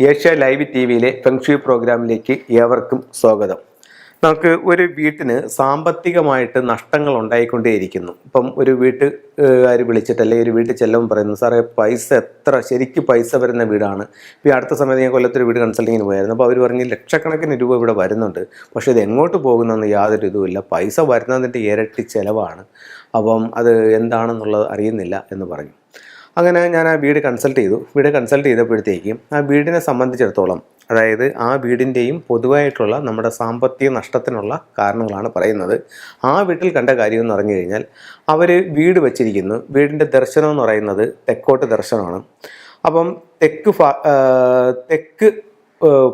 Asia live T വിയിലെ feng shui പ്രോഗ്രാമിലേക്ക് ഏവർക്കും സ്വാഗതം. നമുക്ക് ഒരു വീട്ടിന് സാമ്പത്തികമായിട്ട് നഷ്ടങ്ങൾ ഉണ്ടായിക്കൊണ്ടേയിരിക്കുന്നു ഇപ്പം ഒരു വീട്ടുകാർ വിളിച്ചിട്ട് അല്ലെങ്കിൽ ഒരു വീട്ടിൽ ചെല്ലുമ്പോൾ പറയുന്നു സാറേ പൈസ എത്ര? ശരിക്കും പൈസ വരുന്ന വീടാണ്. ഇപ്പോൾ അടുത്ത സമയത്ത് ഞാൻ കൊല്ലത്തൊരു വീട് കൺസൾട്ടിങ്ങിന് പോയായിരുന്നു. അപ്പോൾ അവർ പറഞ്ഞ് ലക്ഷക്കണക്കിന് രൂപ ഇവിടെ വരുന്നുണ്ട്. പക്ഷേ ഇത് എങ്ങോട്ട് പോകുന്നതെന്ന് യാതൊരു ഇതുമില്ല. പൈസ വരുന്നതിന്റെ ഇരട്ടി ചിലവാണ്. അപ്പം അത് എന്താണെന്നുള്ളത് അറിയുന്നില്ല എന്ന് പറഞ്ഞു. അങ്ങനെ ഞാൻ ആ വീട് കൺസൾട്ട് ചെയ്തു. വീട് കൺസൾട്ട് ചെയ്തപ്പോഴത്തേക്കും ആ വീടിനെ സംബന്ധിച്ചിടത്തോളം അതായത് ആ വീടിന്റെയും പൊതുവായിട്ടുള്ള നമ്മുടെ സാമ്പത്തിക നഷ്ടത്തിനുള്ള കാരണങ്ങളാണ് പറയുന്നത്. ആ വീട്ടിൽ കണ്ട കാര്യം എന്ന് പറഞ്ഞു കഴിഞ്ഞാൽ അവർ വീട് വച്ചിരിക്കുന്നു. വീടിന്റെ ദർശനം എന്ന് പറയുന്നത് തെക്കോട്ട് ദർശനമാണ്. അപ്പം തെക്ക് തെക്ക്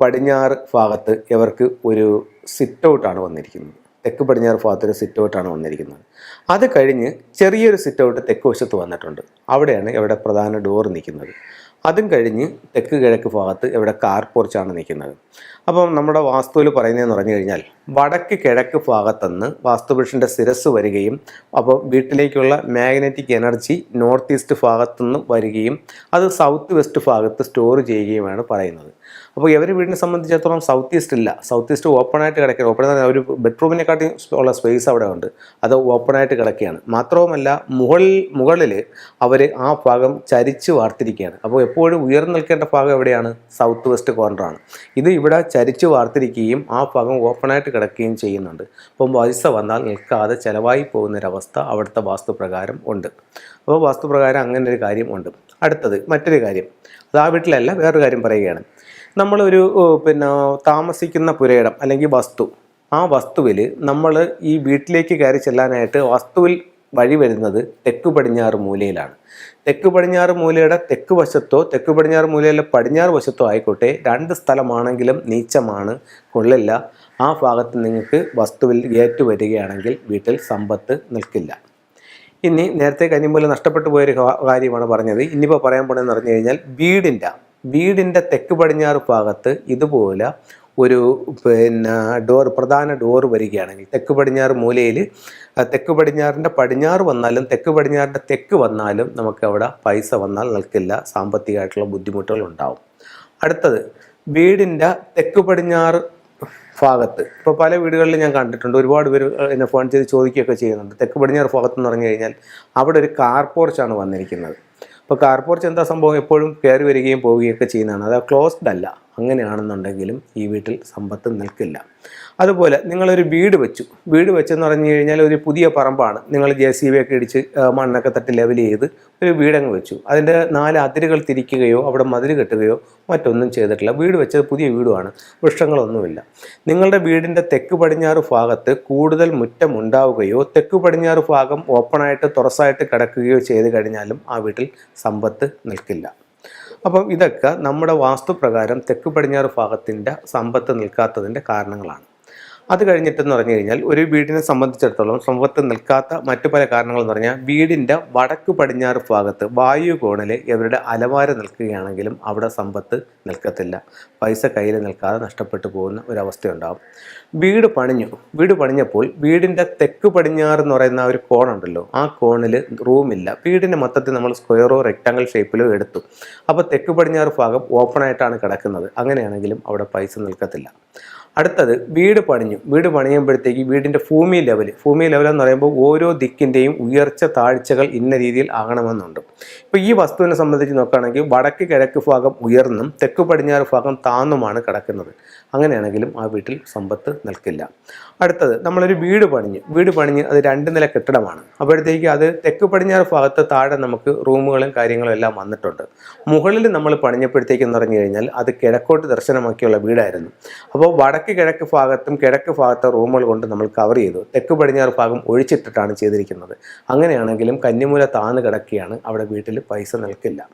പടിഞ്ഞാറ് ഭാഗത്ത് ഇവർക്ക് ഒരു സിറ്റ് ഔട്ടാണ് വന്നിരിക്കുന്നത്. തെക്ക് പടിഞ്ഞാറ് ഭാഗത്തൊരു സിറ്റൗട്ടാണ് വന്നിരിക്കുന്നത്. അത് കഴിഞ്ഞ് ചെറിയൊരു സിറ്റ് ഔട്ട് തെക്ക് വശത്ത് വന്നിട്ടുണ്ട്. അവിടെയാണ് ഇവിടെ പ്രധാന ഡോർ നിൽക്കുന്നത്. അതും കഴിഞ്ഞ് തെക്ക് കിഴക്ക് ഭാഗത്ത് ഇവിടെ കാർ പോർച്ചാണ് നിൽക്കുന്നത്. അപ്പം നമ്മുടെ വാസ്തുവിൽ പറയുന്നതെന്ന് പറഞ്ഞു കഴിഞ്ഞാൽ വടക്ക് കിഴക്ക് ഭാഗത്തുനിന്ന് വാസ്തുപുരുഷന്റെ ശിരസ് വരികയും അപ്പോൾ വീട്ടിലേക്കുള്ള മാഗ്നറ്റിക് എനർജി നോർത്ത് ഈസ്റ്റ് ഭാഗത്തുനിന്ന് വരികയും അത് സൗത്ത് വെസ്റ്റ് ഭാഗത്ത് സ്റ്റോർ ചെയ്യുകയുമാണ് പറയുന്നത്. അപ്പോൾ ഇവർ വീടിനെ സംബന്ധിച്ചിടത്തോളം സൗത്ത് ഈസ്റ്റ് ഇല്ല. സൗത്ത് ഈസ്റ്റ് ഓപ്പൺ ആയിട്ട് കിടക്കുക ഓപ്പൺ പറഞ്ഞാൽ ഒരു ബെഡ്റൂമിനെക്കാട്ടി ഉള്ള സ്പേസ് അവിടെ ഉണ്ട്. അത് ഓപ്പൺ ആയിട്ട് കിടക്കുകയാണ്. മാത്രവുമല്ല മുകളിൽ മുകളിൽ അവർ ആ ഭാഗം ചരിച്ച് വാർത്തിരിക്കുകയാണ്. അപ്പോൾ എപ്പോഴും ഉയർന്നു നിൽക്കേണ്ട ഭാഗം എവിടെയാണ്? സൗത്ത് വെസ്റ്റ് കോർണറാണ് ഇത് ഇവിടെ ചരിച്ച് വാർത്തിരിക്കുകയും ആ ഭാഗം ഓപ്പണായിട്ട് കിടക്കുകയും ചെയ്യുന്നുണ്ട്. അപ്പം പൈസ വന്നാൽ നിൽക്കാതെ ചിലവായി പോകുന്നൊരവസ്ഥ അവിടുത്തെ വാസ്തുപ്രകാരം ഉണ്ട്. അപ്പോൾ വാസ്തുപ്രകാരം അങ്ങനെ ഒരു കാര്യം ഉണ്ട്. അടുത്തത് മറ്റൊരു കാര്യം. അത് ആ വീട്ടിലല്ല വേറൊരു കാര്യം പറയുകയാണ്. നമ്മളൊരു പിന്നെ താമസിക്കുന്ന പുരയിടം അല്ലെങ്കിൽ വസ്തു ആ വസ്തുവിൽ നമ്മൾ ഈ വീട്ടിലേക്ക് കയറി ചെല്ലാനായിട്ട് വസ്തുവിൽ വഴി വരുന്നത് തെക്ക് പടിഞ്ഞാറ് മൂലയിലാണ്. തെക്ക് പടിഞ്ഞാറ് മൂലയുടെ തെക്ക് വശത്തോ തെക്ക് പടിഞ്ഞാറ് മൂലയിലെ പടിഞ്ഞാറ് വശത്തോ ആയിക്കോട്ടെ രണ്ട് സ്ഥലമാണെങ്കിലും നീച്ചമാണ് കൊള്ളില്ല. ആ ഭാഗത്ത് നിങ്ങൾക്ക് വസ്തുവിൽ ഗേറ്റ് വരികയാണെങ്കിൽ വീട്ടിൽ സമ്പത്ത് നിൽക്കില്ല. ഇനി നേരത്തെ കന്നിമൂല നഷ്ടപ്പെട്ടു പോയൊരു കാര്യമാണ് പറഞ്ഞത്. ഇനിയിപ്പോൾ പറയാൻ പോണെന്ന് പറഞ്ഞു കഴിഞ്ഞാൽ വീടിന്റെ വീടിന്റെ തെക്ക് പടിഞ്ഞാറ് ഭാഗത്ത് ഇതുപോലെ ഒരു പിന്നെ ഡോർ പ്രധാന ഡോർ വരികയാണെങ്കിൽ തെക്ക് പടിഞ്ഞാറ് മൂലയിൽ തെക്ക് പടിഞ്ഞാറിന്റെ പടിഞ്ഞാറ് വന്നാലും തെക്ക് പടിഞ്ഞാറിന്റെ തെക്ക് വന്നാലും നമുക്ക് അവിടെ പൈസ വന്നാൽ നിൽക്കില്ല സാമ്പത്തികമായിട്ടുള്ള ബുദ്ധിമുട്ടുകൾ ഉണ്ടാവും. അടുത്തത് വീടിന്റെ തെക്ക് പടിഞ്ഞാറ് ഭാഗത്ത് ഇപ്പോൾ പല വീടുകളിലും ഞാൻ കണ്ടിട്ടുണ്ട് ഒരുപാട് പേര് എന്നെ ഫോൺ ചെയ്ത് ചോദിക്കുകയൊക്കെ ചെയ്യുന്നുണ്ട് തെക്ക് പടിഞ്ഞാറ് ഭാഗത്ത് എന്ന് പറഞ്ഞു കഴിഞ്ഞാൽ അവിടെ ഒരു കാർ പോർച്ചാണ് വന്നിരിക്കുന്നത്. അപ്പോൾ കാർ പോർച്ച് എന്താ സംഭവം? എപ്പോഴും കയറി വരികയും പോവുകയൊക്കെ ചെയ്യുന്നതാണ്. അത് ക്ലോസ്ഡ് അല്ല. അങ്ങനെയാണെന്നുണ്ടെങ്കിലും ഈ വീട്ടിൽ സമ്പത്ത് നിൽക്കില്ല. അതുപോലെ നിങ്ങളൊരു വീട് വെച്ചു. വീട് വെച്ചെന്ന് പറഞ്ഞു കഴിഞ്ഞാൽ ഒരു പുതിയ പറമ്പാണ്. നിങ്ങൾ ജെ സി ബി ഒക്കെ ഇടിച്ച് മണ്ണൊക്കെ തട്ടി ലെവൽ ചെയ്ത് ഒരു വീടങ്ങ് വെച്ചു. അതിന്റെ നാല് അതിരുകൾ തിരിക്കുകയോ അവിടെ മതിൽ കെട്ടുകയോ മറ്റൊന്നും ചെയ്തിട്ടില്ല. വീട് വെച്ചത് പുതിയ വീടുമാണ്. വൃക്ഷങ്ങളൊന്നുമില്ല. നിങ്ങളുടെ വീടിന്റെ തെക്ക് പടിഞ്ഞാറ് ഭാഗത്ത് കൂടുതൽ മുറ്റം ഉണ്ടാവുകയോ തെക്ക് പടിഞ്ഞാറ് ഭാഗം ഓപ്പണായിട്ട് തുറസായിട്ട് കിടക്കുകയോ ചെയ്ത് കഴിഞ്ഞാലും ആ വീട്ടിൽ സമ്പത്ത് നിൽക്കില്ല. അപ്പം ഇതൊക്കെ നമ്മുടെ വാസ്തുപ്രകാരം തെക്ക് പടിഞ്ഞാറ് ഭാഗത്തിന്റെ സമ്പത്ത് നിൽക്കാത്തതിന്റെ കാരണങ്ങളാണ്. അത് കഴിഞ്ഞിട്ടെന്ന് പറഞ്ഞു കഴിഞ്ഞാൽ ഒരു വീടിനെ സംബന്ധിച്ചിടത്തോളം സമ്പത്ത് നിൽക്കാത്ത മറ്റു പല കാരണങ്ങൾ എന്ന് പറഞ്ഞാൽ വീടിന്റെ വടക്ക് പടിഞ്ഞാറ് ഭാഗത്ത് വായു കോണിൽ ഇവരുടെ അലമാര നിൽക്കുകയാണെങ്കിലും അവിടെ സമ്പത്ത് നിൽക്കത്തില്ല. പൈസ കയ്യിൽ നിൽക്കാതെ നഷ്ടപ്പെട്ടു പോകുന്ന ഒരവസ്ഥയുണ്ടാകും വീട് പണിഞ്ഞു. വീട് പണിഞ്ഞപ്പോൾ വീടിന്റെ തെക്ക് പടിഞ്ഞാറ് എന്ന് പറയുന്ന ഒരു കോണുണ്ടല്ലോ ആ കോണിൽ റൂമില്ല വീടിന്റെ മൊത്തത്തിൽ നമ്മൾ സ്ക്വയറോ റെക്റ്റാങ്കിൾ ഷേപ്പിലോ എടുത്തു. അപ്പോൾ തെക്ക് പടിഞ്ഞാറ് ഭാഗം ഓപ്പണായിട്ടാണ് കിടക്കുന്നത്. അങ്ങനെയാണെങ്കിലും അവിടെ പൈസ നിൽക്കത്തില്ല. അടുത്തത് വീട് പണിഞ്ഞു. വീട് പണിയുമ്പോഴത്തേക്ക് വീടിന്റെ ഭൂമി ലെവൽ ഭൂമി ലെവൽ എന്ന് പറയുമ്പോൾ ഓരോ ദിക്കിന്റെയും ഉയർച്ച താഴ്ചകൾ ഇന്ന രീതിയിൽ ആകണമെന്നുണ്ട്. ഇപ്പോൾ ഈ വസ്തുവിനെ സംബന്ധിച്ച് നോക്കുകയാണെങ്കിൽ വടക്ക് കിഴക്ക് ഭാഗം ഉയർന്നും തെക്ക് പടിഞ്ഞാറ് ഭാഗം താന്നുമാണ് കിടക്കുന്നത്. അങ്ങനെയാണെങ്കിലും ആ വീട്ടിൽ സമ്പത്ത് നിൽക്കില്ല. അടുത്തത് നമ്മളൊരു വീട് പണിഞ്ഞ് വീട് പണിഞ്ഞ് അത് രണ്ട് നില കെട്ടിടമാണ്. അപ്പോഴത്തേക്ക് അത് തെക്ക് പടിഞ്ഞാറ് ഭാഗത്ത് താഴെ നമുക്ക് റൂമുകളും കാര്യങ്ങളും എല്ലാം വന്നിട്ടുണ്ട്. മുകളിൽ നമ്മൾ പണിഞ്ഞപ്പോഴത്തേക്ക് എന്ന് പറഞ്ഞു കഴിഞ്ഞാൽ അത് കിഴക്കോട്ട് ദർശനമാക്കിയുള്ള വീടായിരുന്നു. അപ്പോൾ വടക്ക് കിഴക്ക് ഭാഗത്തും കിഴക്ക് ഭാഗത്തെ റൂമുകൾ കൊണ്ട് നമ്മൾ കവർ ചെയ്തു. തെക്ക് പടിഞ്ഞാറ് ഭാഗം ഒഴിച്ചിട്ടിട്ടാണ് ചെയ്തിരിക്കുന്നത്. അങ്ങനെയാണെങ്കിലും കന്നിമൂല താന്ന് കിടക്കുകയാണ്. അവിടെ വീട്ടിൽ പൈസ നിൽക്കില്ല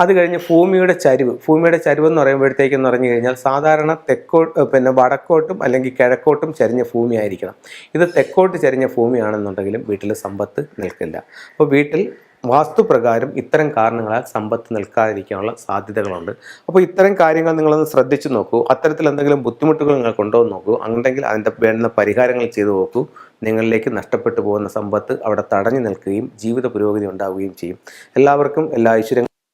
അത് കഴിഞ്ഞ് ഭൂമിയുടെ ചരിവ് ഭൂമിയുടെ ചരിവ് എന്ന് പറയുമ്പോഴത്തേക്കെന്ന് പറഞ്ഞു കഴിഞ്ഞാൽ സാധാരണ തെക്കോ പിന്നെ വടക്കോട്ടും അല്ലെങ്കിൽ കിഴക്കോട്ടും ചരിഞ്ഞ ഭൂമി ആയിരിക്കണം ഇത് തെക്കോട്ട് ചരിഞ്ഞ ഭൂമിയാണെന്നുണ്ടെങ്കിലും വീട്ടിൽ സമ്പത്ത് നിൽക്കില്ല. അപ്പോൾ വീട്ടിൽ വാസ്തുപ്രകാരം ഇത്തരം കാരണങ്ങളാൽ സമ്പത്ത് നിൽക്കാതിരിക്കാനുള്ള സാധ്യതകളുണ്ട്. അപ്പോൾ ഇത്തരം കാര്യങ്ങൾ നിങ്ങളൊന്ന് ശ്രദ്ധിച്ചു നോക്കൂ. അത്തരത്തിൽ എന്തെങ്കിലും ബുദ്ധിമുട്ടുകൾ നിങ്ങൾ കൊണ്ടുവന്ന് നോക്കൂ. അങ്ങനെങ്കിൽ അതിന്റെ വേണ്ട പരിഹാരങ്ങൾ ചെയ്തു നോക്കൂ. നിങ്ങളിലേക്ക് നഷ്ടപ്പെട്ടു പോകുന്ന സമ്പത്ത് അവിടെ തടഞ്ഞു നിൽക്കുകയും ജീവിത പുരോഗതി ഉണ്ടാവുകയും ചെയ്യും. എല്ലാവർക്കും എല്ലാ ഐശ്വര്യങ്ങളും